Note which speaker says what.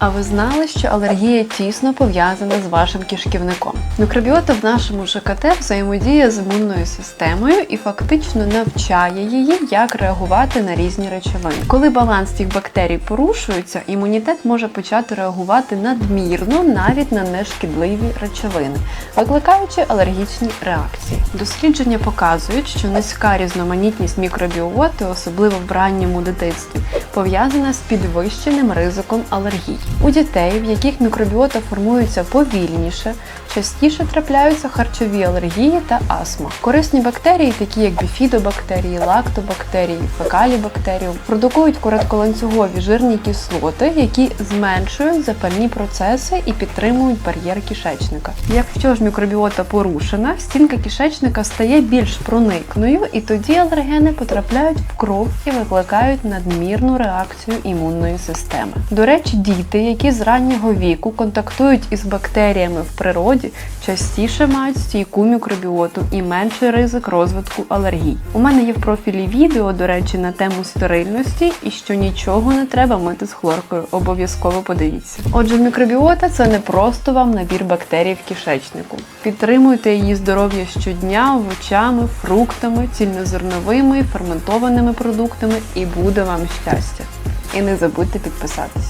Speaker 1: А ви знали, що алергія тісно пов'язана з вашим кишківником? Мікробіота в нашому ЖКТ взаємодіє з імунною системою і фактично навчає її, як реагувати на різні речовини. Коли баланс цих бактерій порушується, імунітет може почати реагувати надмірно навіть на нешкідливі речовини, викликаючи алергічні реакції. Дослідження показують, що низька різноманітність мікробіоти, особливо в ранньому дитинстві, пов'язана з підвищеним ризиком алергій. У дітей, в яких мікробіота формується повільніше, частіше трапляються харчові алергії та астма. Корисні бактерії, такі як біфідобактерії, лактобактерії, фекалібактеріум, продукують коротколанцюгові жирні кислоти, які зменшують запальні процеси і підтримують бар'єр кишечника. Якщо ж мікробіота порушена, стінка кишечника стає більш проникною, і тоді алергени потрапляють в кров і викликають надмірну реакцію імунної системи. До речі, діти, які з раннього віку контактують із бактеріями в природі, частіше мають стійку мікробіоту і менший ризик розвитку алергій. У мене є в профілі відео, до речі, на тему стерильності і що нічого не треба мити з хлоркою. Обов'язково подивіться. Отже, мікробіота це не просто вам набір бактерій в кишечнику. Підтримуйте її здоров'я щодня овочами, фруктами, цільнозерновими, ферментованими продуктами, і буде вам щастя. І не забудьте підписатись.